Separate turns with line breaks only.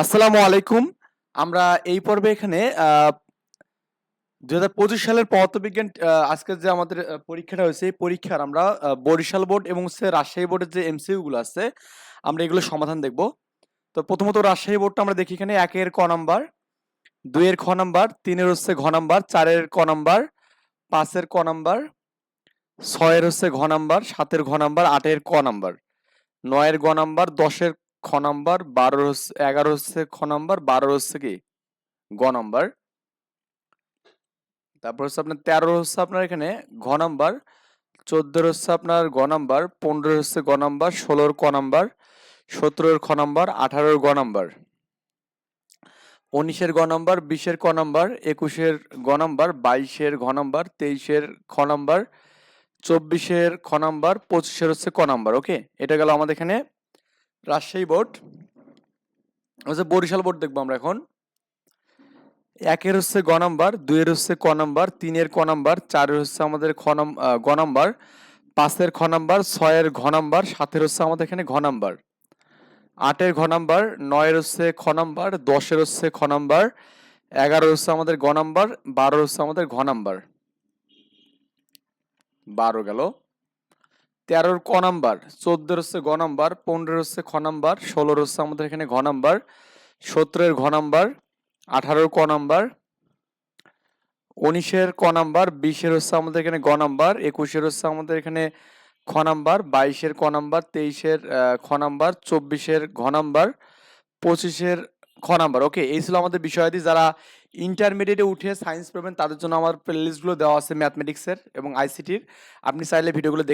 আসসালামু আলাইকুম। আমরা এই পর্বে এখানে দু হাজার পঁচিশ সালের পদার্থবিজ্ঞান আহ, আজকের যে আমাদের পরীক্ষাটা হয়েছে এই পরীক্ষার আমরা বরিশাল বোর্ড এবং রাজশাহী বোর্ডের যে এমসিইউ গুলো আছে আমরা এগুলো সমাধান দেখব। তো প্রথমত রাজশাহী বোর্ডটা আমরা দেখি এখানে একের ক নাম্বার দুইয়ের খ নাম্বার তিনের হচ্ছে ঘ নাম্বার চারের ক নাম্বার পাঁচের ক নাম্বার ছয়ের হচ্ছে ঘ নাম্বার সাতের ঘ নাম্বার আটের ক নাম্বার নয়ের গ নাম্বার দশের খ নাম্বার, বারোর হচ্ছে এগারো হচ্ছে খ নাম্বার, বারোর হচ্ছে কি? গ নাম্বার। তারপর হচ্ছে আপনার তেরো হচ্ছে আপনার এখানে ঘ নাম্বার, চোদ্দোর হচ্ছে আপনার গ নাম্বার পনেরো হচ্ছে গ নাম্বার, ষোলোর ক নাম্বার, সতেরোর খ নাম্বার, আঠারোর গ নাম্বার। উনিশের গ নাম্বার, বিশের ক নাম্বার, একুশের গ নাম্বার, বাইশের ঘ নাম্বার, তেইশের খ নাম্বার, চব্বিশের খ নাম্বার, পঁচিশের হচ্ছে ক নাম্বার, ওকে? এটা গেল আমাদের এখানে রাজশাহী বোর্ড। হচ্ছে বরিশাল বোর্ড দেখব আমরা এখন। একের হচ্ছে গ নাম্বার, দুইয়ের হচ্ছে ক নাম্বার, তিনের ক নাম্বার, চারের হচ্ছে আমাদের খ নাম গ নাম্বার, পাঁচের খ নাম্বার, ছয়ের ঘ নাম্বার, সাতের হচ্ছে আমাদের এখানে ঘ নাম্বার। আটের ঘ নাম্বার, নয়ের হচ্ছে খ নাম্বার, দশের হচ্ছে খ নাম্বার এগারো হচ্ছে আমাদের গ নাম্বার বারো হচ্ছে আমাদের ঘ নাম্বার। বারো গেল। তেরোর ক নাম্বার, চোদ্দোর হচ্ছে গ নাম্বার, পনেরোর হচ্ছে খ নাম্বার, ষোলোর হচ্ছে আমাদের এখানে ঘ নাম্বার, সতেরোর ঘ নাম্বার, আঠারোর ক নাম্বার, উনিশের ক নাম্বার, বিশের হচ্ছে আমাদের এখানে গ নাম্বার, একুশের হচ্ছে আমাদের এখানে খ নাম্বার, বাইশের ক নাম্বার, তেইশের খ নাম্বার, চব্বিশের ঘ নাম্বার, পঁচিশের খ নাম্বার। ওকে এই ছিল আমাদের বিষয়াদি। যারা ইন্টারমিডিয়েটে উঠে সায়েন্স পড়বেন তাদের জন্য আমার প্লেলিস্টগুলো দেওয়া আছে ম্যাথমেটিক্সের এবং আইসিটির আপনি চাইলে ভিডিওগুলো